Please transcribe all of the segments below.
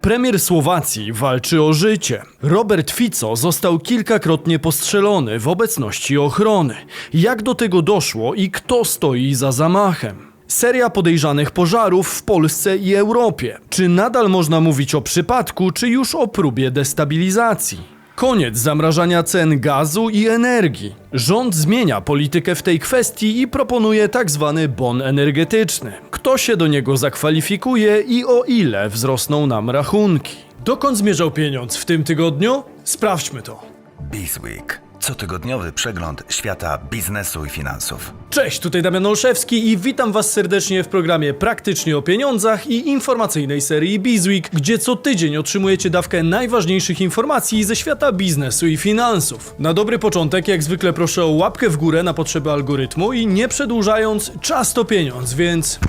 Premier Słowacji walczy o życie. Robert Fico został kilkakrotnie postrzelony w obecności ochrony. Jak do tego doszło i kto stoi za zamachem? Seria podejrzanych pożarów w Polsce i Europie. Czy nadal można mówić o przypadku, czy już o próbie destabilizacji? Koniec zamrażania cen gazu i energii. Rząd zmienia politykę w tej kwestii i proponuje tak zwany bon energetyczny. Kto się do niego zakwalifikuje i o ile wzrosną nam rachunki? Dokąd zmierzał pieniądz w tym tygodniu? Sprawdźmy to. Bizweek. Cotygodniowy przegląd świata biznesu i finansów. Cześć, tutaj Damian Olszewski i witam Was serdecznie w programie Praktycznie o pieniądzach i informacyjnej serii Bizweek, gdzie co tydzień otrzymujecie dawkę najważniejszych informacji ze świata biznesu i finansów. Na dobry początek, jak zwykle proszę o łapkę w górę na potrzeby algorytmu i nie przedłużając, czas to pieniądz, więc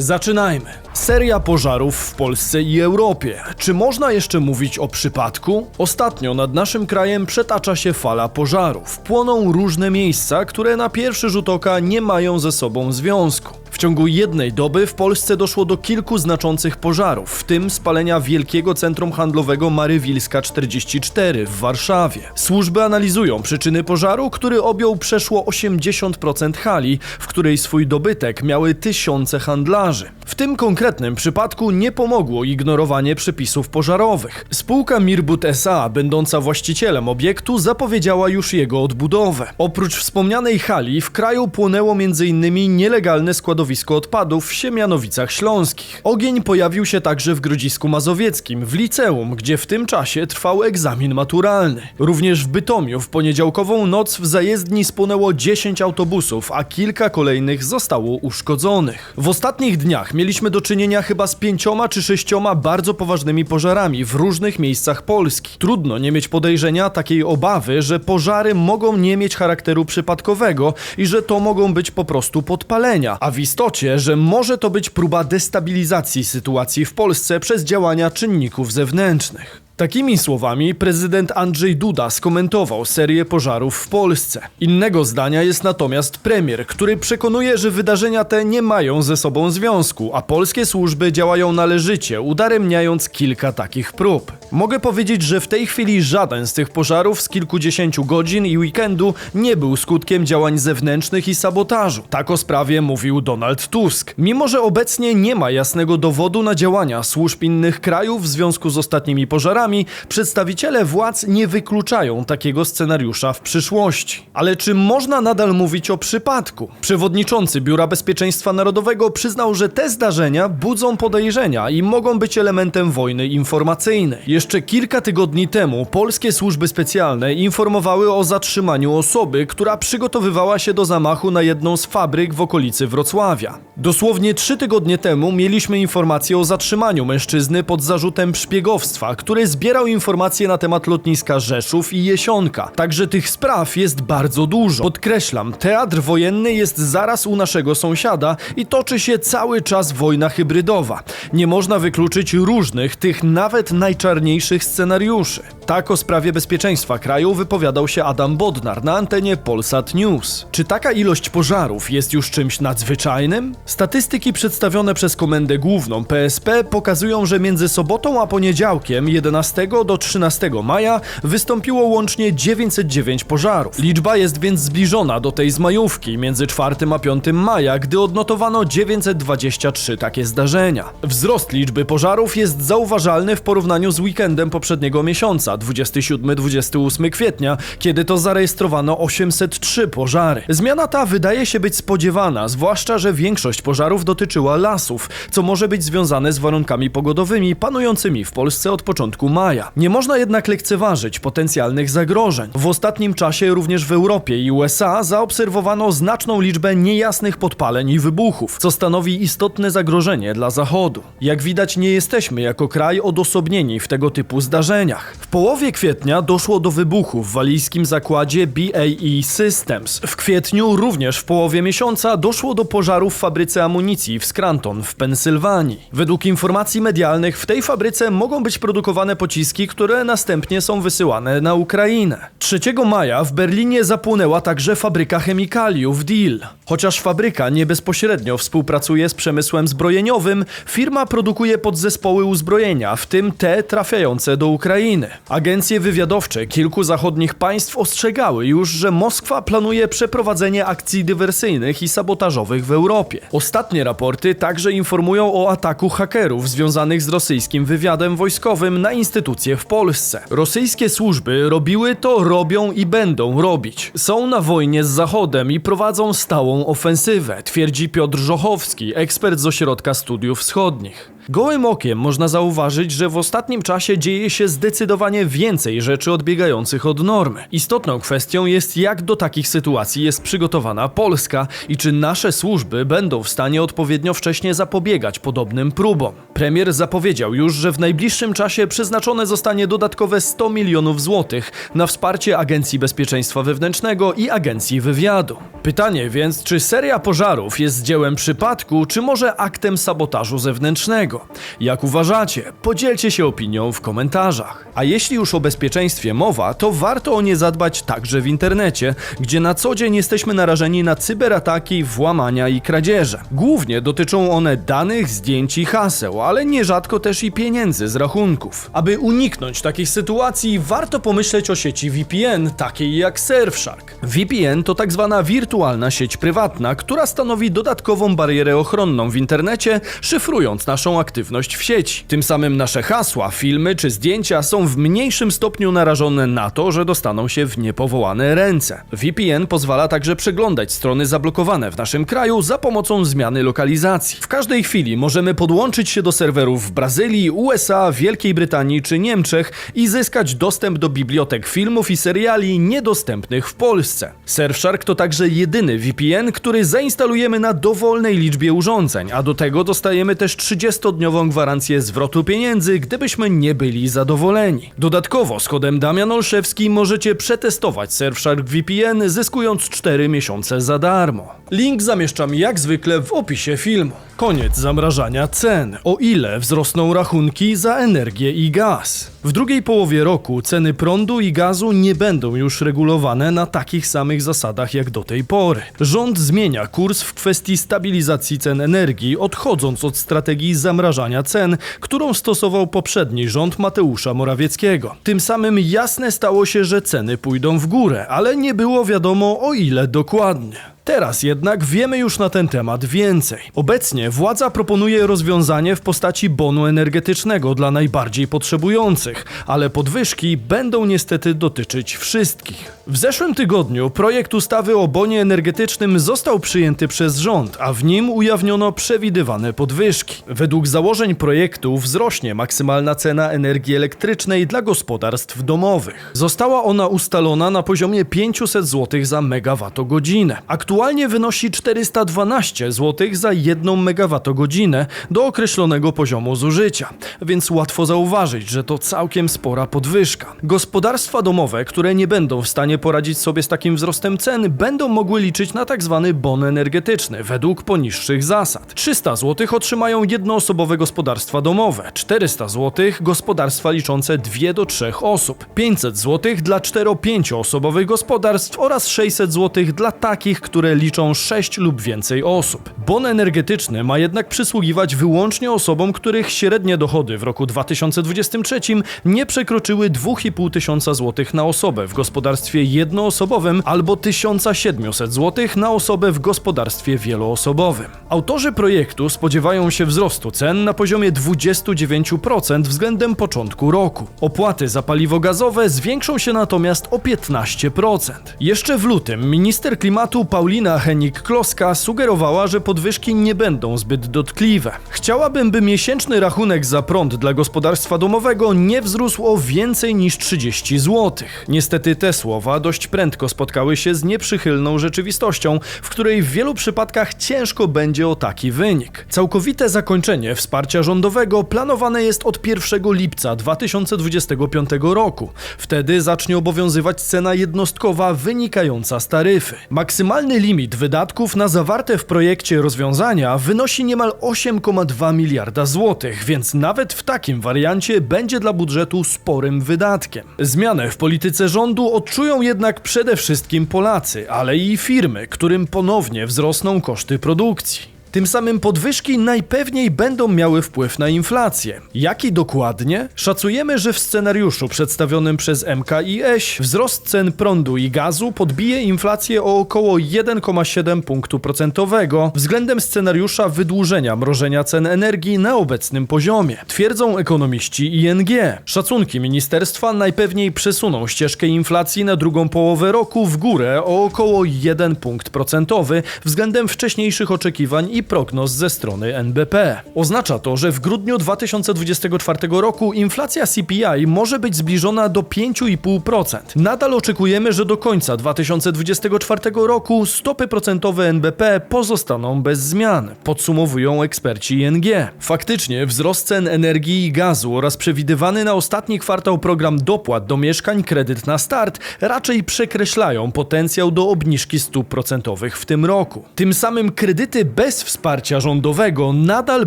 Zaczynajmy. Seria pożarów w Polsce i Europie. Czy można jeszcze mówić o przypadku? Ostatnio nad naszym krajem przetacza się fala pożarów. Płoną różne miejsca, które na pierwszy rzut oka nie mają ze sobą związku. W ciągu jednej doby w Polsce doszło do kilku znaczących pożarów, w tym spalenia wielkiego centrum handlowego Marywilska 44 w Warszawie. Służby analizują przyczyny pożaru, który objął przeszło 80% hali, w której swój dobytek miały tysiące handlarzy. W tym konkretnym przypadku nie pomogło ignorowanie przepisów pożarowych. Spółka Mirbut SA, będąca właścicielem obiektu, zapowiedziała już jego odbudowę. Oprócz wspomnianej hali w kraju płonęło m.in. nielegalne składowisko odpadów w Siemianowicach Śląskich. Ogień pojawił się także w Grodzisku Mazowieckim, w liceum, gdzie w tym czasie trwał egzamin maturalny. Również w Bytomiu w poniedziałkową noc w zajezdni spłonęło 10 autobusów, a kilka kolejnych zostało uszkodzonych. W ostatnich dniach mieliśmy do czynienia chyba z pięcioma czy sześcioma bardzo poważnymi pożarami w różnych miejscach Polski. Trudno nie mieć podejrzenia takiej obawy, że pożary mogą nie mieć charakteru przypadkowego i że to mogą być po prostu podpalenia, a w istocie, że może to być próba destabilizacji sytuacji w Polsce przez działania czynników zewnętrznych. Takimi słowami prezydent Andrzej Duda skomentował serię pożarów w Polsce. Innego zdania jest natomiast premier, który przekonuje, że wydarzenia te nie mają ze sobą związku, a polskie służby działają należycie, udaremniając kilka takich prób. Mogę powiedzieć, że w tej chwili żaden z tych pożarów z kilkudziesięciu godzin i weekendu nie był skutkiem działań zewnętrznych i sabotażu. Tak o sprawie mówił Donald Tusk. Mimo, że obecnie nie ma jasnego dowodu na działania służb innych krajów w związku z ostatnimi pożarami, przedstawiciele władz nie wykluczają takiego scenariusza w przyszłości. Ale czy można nadal mówić o przypadku? Przewodniczący Biura Bezpieczeństwa Narodowego przyznał, że te zdarzenia budzą podejrzenia i mogą być elementem wojny informacyjnej. Jeszcze kilka tygodni temu polskie służby specjalne informowały o zatrzymaniu osoby, która przygotowywała się do zamachu na jedną z fabryk w okolicy Wrocławia. Dosłownie trzy tygodnie temu mieliśmy informację o zatrzymaniu mężczyzny pod zarzutem szpiegowstwa, który zbierał informacje na temat lotniska Rzeszów i Jesionka. Także tych spraw jest bardzo dużo. Podkreślam, teatr wojenny jest zaraz u naszego sąsiada i toczy się cały czas wojna hybrydowa. Nie można wykluczyć różnych, tych nawet najczarniejszych scenariuszy. Tak o sprawie bezpieczeństwa kraju wypowiadał się Adam Bodnar na antenie Polsat News. Czy taka ilość pożarów jest już czymś nadzwyczajnym? Statystyki przedstawione przez Komendę Główną PSP pokazują, że między sobotą a poniedziałkiem 11 do 13 maja wystąpiło łącznie 909 pożarów. Liczba jest więc zbliżona do tej z majówki między 4 a 5 maja, gdy odnotowano 923 takie zdarzenia. Wzrost liczby pożarów jest zauważalny w porównaniu z weekendem poprzedniego miesiąca, 27-28 kwietnia, kiedy to zarejestrowano 803 pożary. Zmiana ta wydaje się być spodziewana, zwłaszcza, że większość pożarów dotyczyła lasów, co może być związane z warunkami pogodowymi panującymi w Polsce od początku maja. Nie można jednak lekceważyć potencjalnych zagrożeń. W ostatnim czasie również w Europie i USA zaobserwowano znaczną liczbę niejasnych podpaleń i wybuchów, co stanowi istotne zagrożenie dla Zachodu. Jak widać, nie jesteśmy jako kraj odosobnieni w tego typu zdarzeniach. W połowie kwietnia doszło do wybuchu w walijskim zakładzie BAE Systems. W kwietniu, również w połowie miesiąca, doszło do pożaru w fabryce amunicji w Scranton w Pensylwanii. Według informacji medialnych w tej fabryce mogą być produkowane pociski, które następnie są wysyłane na Ukrainę. 3 maja w Berlinie zapłonęła także fabryka chemikaliów Deal. Chociaż fabryka nie bezpośrednio współpracuje z przemysłem zbrojeniowym, firma produkuje podzespoły uzbrojenia, w tym te trafiające do Ukrainy. Agencje wywiadowcze kilku zachodnich państw ostrzegały już, że Moskwa planuje przeprowadzenie akcji dywersyjnych i sabotażowych w Europie. Ostatnie raporty także informują o ataku hakerów związanych z rosyjskim wywiadem wojskowym na instytucje w Polsce. Rosyjskie służby robiły to, robią i będą robić. Są na wojnie z Zachodem i prowadzą stałą ofensywę, twierdzi Piotr Żochowski, ekspert z Ośrodka Studiów Wschodnich. Gołym okiem można zauważyć, że w ostatnim czasie dzieje się zdecydowanie więcej rzeczy odbiegających od normy. Istotną kwestią jest, jak do takich sytuacji jest przygotowana Polska i czy nasze służby będą w stanie odpowiednio wcześnie zapobiegać podobnym próbom. Premier zapowiedział już, że w najbliższym czasie przeznaczone zostanie dodatkowe 100 milionów złotych na wsparcie Agencji Bezpieczeństwa Wewnętrznego i Agencji Wywiadu. Pytanie więc, czy seria pożarów jest dziełem przypadku, czy może aktem sabotażu zewnętrznego? Jak uważacie? Podzielcie się opinią w komentarzach. A jeśli już o bezpieczeństwie mowa, to warto o nie zadbać także w internecie, gdzie na co dzień jesteśmy narażeni na cyberataki, włamania i kradzieże. Głównie dotyczą one danych, zdjęć i haseł, ale nierzadko też i pieniędzy z rachunków. Aby uniknąć takich sytuacji, warto pomyśleć o sieci VPN, takiej jak Surfshark. VPN to tak zwana wirtualna sieć prywatna, która stanowi dodatkową barierę ochronną w internecie, szyfrując naszą aktywność w sieci. Tym samym nasze hasła, filmy czy zdjęcia są w mniejszym stopniu narażone na to, że dostaną się w niepowołane ręce. VPN pozwala także przeglądać strony zablokowane w naszym kraju za pomocą zmiany lokalizacji. W każdej chwili możemy podłączyć się do serwerów w Brazylii, USA, Wielkiej Brytanii czy Niemczech i zyskać dostęp do bibliotek filmów i seriali niedostępnych w Polsce. Surfshark to także jedyny VPN, który zainstalujemy na dowolnej liczbie urządzeń, a do tego dostajemy też 30-dniową gwarancję zwrotu pieniędzy, gdybyśmy nie byli zadowoleni. Dodatkowo z kodem Damian Olszewski możecie przetestować Surfshark VPN, zyskując 4 miesiące za darmo. Link zamieszczam jak zwykle w opisie filmu. Koniec zamrażania cen. O ile wzrosną rachunki za energię i gaz? W drugiej połowie roku ceny prądu i gazu nie będą już regulowane na takich samych zasadach jak do tej pory. Rząd zmienia kurs w kwestii stabilizacji cen energii, odchodząc od strategii zamrażania cen, którą stosował poprzedni rząd Mateusza Morawieckiego. Tym samym jasne stało się, że ceny pójdą w górę, ale nie było wiadomo o ile dokładnie. Teraz jednak wiemy już na ten temat więcej. Obecnie władza proponuje rozwiązanie w postaci bonu energetycznego dla najbardziej potrzebujących, ale podwyżki będą niestety dotyczyć wszystkich. W zeszłym tygodniu projekt ustawy o bonie energetycznym został przyjęty przez rząd, a w nim ujawniono przewidywane podwyżki. Według założeń projektu wzrośnie maksymalna cena energii elektrycznej dla gospodarstw domowych. Została ona ustalona na poziomie 500 zł za megawattogodzinę. Aktualnie wynosi 412 zł za 1 megawattogodzinę do określonego poziomu zużycia, więc łatwo zauważyć, że to całkiem spora podwyżka. Gospodarstwa domowe, które nie będą w stanie poradzić sobie z takim wzrostem cen, będą mogły liczyć na tak zwany bon energetyczny według poniższych zasad. 300 zł otrzymają jednoosobowe gospodarstwa domowe, 400 zł gospodarstwa liczące 2 do 3 osób, 500 zł dla 4-5 osobowych gospodarstw oraz 600 zł dla takich, które liczą 6 lub więcej osób. Bon energetyczny ma jednak przysługiwać wyłącznie osobom, których średnie dochody w roku 2023 nie przekroczyły 2,5 tysiąca złotych na osobę w gospodarstwie jednoosobowym albo 1700 zł na osobę w gospodarstwie wieloosobowym. Autorzy projektu spodziewają się wzrostu cen na poziomie 29% względem początku roku. Opłaty za paliwo gazowe zwiększą się natomiast o 15%. Jeszcze w lutym minister klimatu Paulina Paulina Henik-Kloska sugerowała, że podwyżki nie będą zbyt dotkliwe. Chciałabym, by miesięczny rachunek za prąd dla gospodarstwa domowego nie wzrósł o więcej niż 30 zł. Niestety te słowa dość prędko spotkały się z nieprzychylną rzeczywistością, w której w wielu przypadkach ciężko będzie o taki wynik. Całkowite zakończenie wsparcia rządowego planowane jest od 1 lipca 2025 roku. Wtedy zacznie obowiązywać cena jednostkowa wynikająca z taryfy. Maksymalny limit wydatków na zawarte w projekcie rozwiązania wynosi niemal 8,2 miliarda złotych, więc nawet w takim wariancie będzie dla budżetu sporym wydatkiem. Zmianę w polityce rządu odczują jednak przede wszystkim Polacy, ale i firmy, którym ponownie wzrosną koszty produkcji. Tym samym podwyżki najpewniej będą miały wpływ na inflację. Jaki dokładnie? Szacujemy, że w scenariuszu przedstawionym przez MKiS wzrost cen prądu i gazu podbije inflację o około 1,7 punktu procentowego względem scenariusza wydłużenia mrożenia cen energii na obecnym poziomie. Twierdzą ekonomiści ING. Szacunki ministerstwa najpewniej przesuną ścieżkę inflacji na drugą połowę roku w górę o około 1 punkt procentowy względem wcześniejszych oczekiwań i prognoz ze strony NBP. Oznacza to, że w grudniu 2024 roku inflacja CPI może być zbliżona do 5,5%. Nadal oczekujemy, że do końca 2024 roku stopy procentowe NBP pozostaną bez zmian, podsumowują eksperci ING. Faktycznie wzrost cen energii i gazu oraz przewidywany na ostatni kwartał program dopłat do mieszkań kredyt na start raczej przekreślają potencjał do obniżki stóp procentowych w tym roku. Tym samym kredyty bez wsparcia rządowego nadal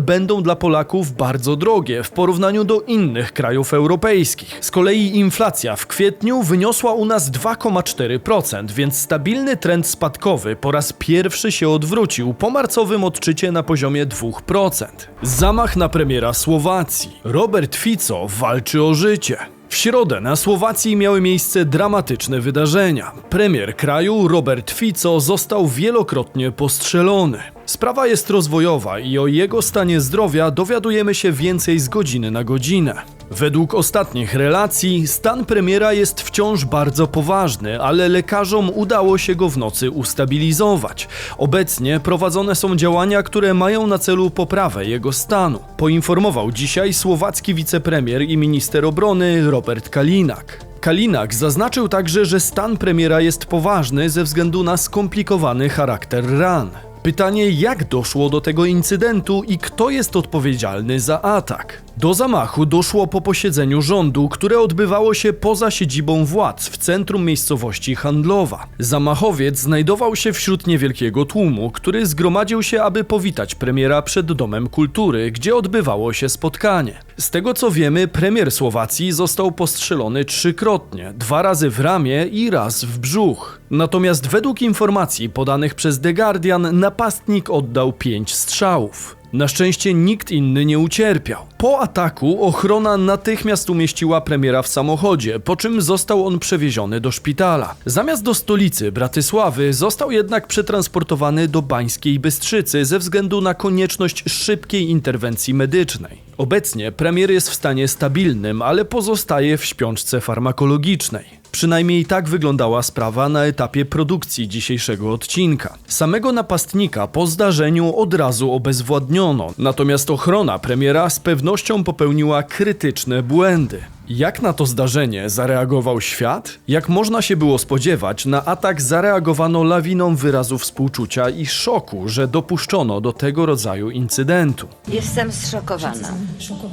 będą dla Polaków bardzo drogie w porównaniu do innych krajów europejskich. Z kolei inflacja w kwietniu wyniosła u nas 2,4%, więc stabilny trend spadkowy po raz pierwszy się odwrócił po marcowym odczycie na poziomie 2%. Zamach na premiera Słowacji. Robert Fico walczy o życie. W środę na Słowacji miały miejsce dramatyczne wydarzenia. Premier kraju Robert Fico został wielokrotnie postrzelony. Sprawa jest rozwojowa i o jego stanie zdrowia dowiadujemy się więcej z godziny na godzinę. Według ostatnich relacji stan premiera jest wciąż bardzo poważny, ale lekarzom udało się go w nocy ustabilizować. Obecnie prowadzone są działania, które mają na celu poprawę jego stanu. Poinformował dzisiaj słowacki wicepremier i minister obrony Robert Kalinak. Kalinak zaznaczył także, że stan premiera jest poważny ze względu na skomplikowany charakter ran. Pytanie, jak doszło do tego incydentu i kto jest odpowiedzialny za atak? Do zamachu doszło po posiedzeniu rządu, które odbywało się poza siedzibą władz w centrum miejscowości Handlowa. Zamachowiec znajdował się wśród niewielkiego tłumu, który zgromadził się, aby powitać premiera przed Domem Kultury, gdzie odbywało się spotkanie. Z tego co wiemy, premier Słowacji został postrzelony trzykrotnie, dwa razy w ramię i raz w brzuch. Natomiast według informacji podanych przez The Guardian, napastnik oddał pięć strzałów. Na szczęście nikt inny nie ucierpiał. Po ataku ochrona natychmiast umieściła premiera w samochodzie, po czym został on przewieziony do szpitala. Zamiast do stolicy Bratysławy został jednak przetransportowany do Bańskiej Bystrzycy ze względu na konieczność szybkiej interwencji medycznej. Obecnie premier jest w stanie stabilnym, ale pozostaje w śpiączce farmakologicznej. Przynajmniej tak wyglądała sprawa na etapie produkcji dzisiejszego odcinka. Samego napastnika po zdarzeniu od razu obezwładniono, natomiast ochrona premiera z pewnością popełniła krytyczne błędy. Jak na to zdarzenie zareagował świat? Jak można się było spodziewać, na atak zareagowano lawiną wyrazów współczucia i szoku, że dopuszczono do tego rodzaju incydentu. Jestem zszokowana.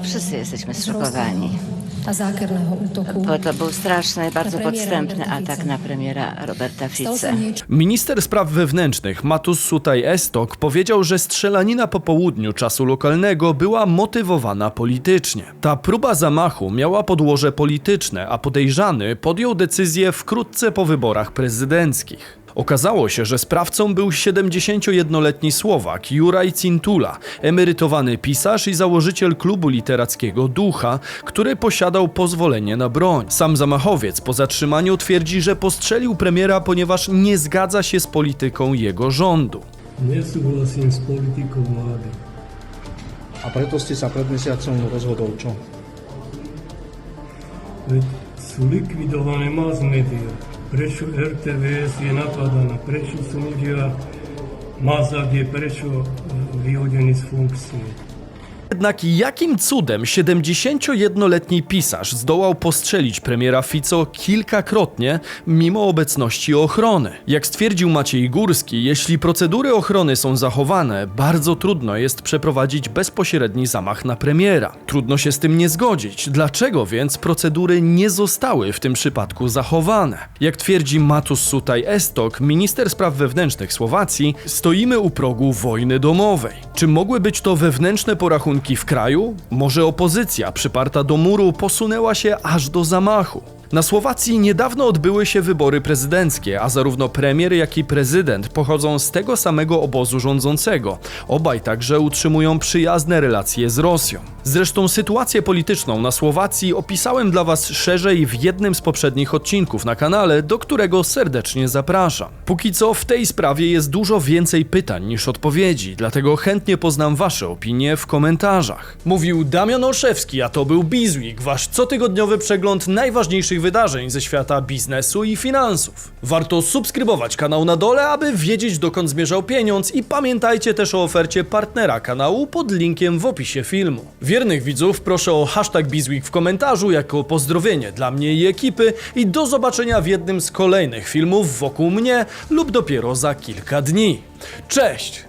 Wszyscy jesteśmy zszokowani. Bo to był straszny, bardzo podstępny atak na premiera Roberta Fice. Minister spraw wewnętrznych Matus Sutaj Estok powiedział, że strzelanina po południu czasu lokalnego była motywowana politycznie. Ta próba zamachu miała podłoże polityczne, a podejrzany podjął decyzję wkrótce po wyborach prezydenckich. Okazało się, że sprawcą był 71-letni Słowak Juraj Cintula, emerytowany pisarz i założyciel klubu literackiego Ducha, który posiadał pozwolenie na broń. Sam zamachowiec po zatrzymaniu twierdzi, że postrzelił premiera, ponieważ nie zgadza się z polityką jego rządu. Nesúhlasím s politikou vlády. A preto ste sa pred mesiacom rozhodol čo? Veď sú likvidované mass media. prečo RTVS je napadaná, prečo sú ľudia Mazak je prečo vyhodený z funkcie. Jednak jakim cudem 71-letni pisarz zdołał postrzelić premiera Fico kilkakrotnie mimo obecności ochrony? Jak stwierdził Maciej Górski, jeśli procedury ochrony są zachowane, bardzo trudno jest przeprowadzić bezpośredni zamach na premiera. Trudno się z tym nie zgodzić. Dlaczego więc procedury nie zostały w tym przypadku zachowane? Jak twierdzi Matus Sutaj Estok, minister spraw wewnętrznych Słowacji, stoimy u progu wojny domowej. Czy mogły być to wewnętrzne porachunki w kraju? Może opozycja przyparta do muru posunęła się aż do zamachu? Na Słowacji niedawno odbyły się wybory prezydenckie, a zarówno premier, jak i prezydent pochodzą z tego samego obozu rządzącego. Obaj także utrzymują przyjazne relacje z Rosją. Zresztą sytuację polityczną na Słowacji opisałem dla Was szerzej w jednym z poprzednich odcinków na kanale, do którego serdecznie zapraszam. Póki co w tej sprawie jest dużo więcej pytań niż odpowiedzi, dlatego chętnie poznam Wasze opinie w komentarzach. Mówił Damian Olszewski, a to był Bizweek, Wasz cotygodniowy przegląd wydarzeń ze świata biznesu i finansów. Warto subskrybować kanał na dole, aby wiedzieć dokąd zmierzał pieniądz i pamiętajcie też o ofercie partnera kanału pod linkiem w opisie filmu. Wiernych widzów proszę o hashtag Bizweek w komentarzu jako pozdrowienie dla mnie i ekipy i do zobaczenia w jednym z kolejnych filmów wokół mnie lub dopiero za kilka dni. Cześć!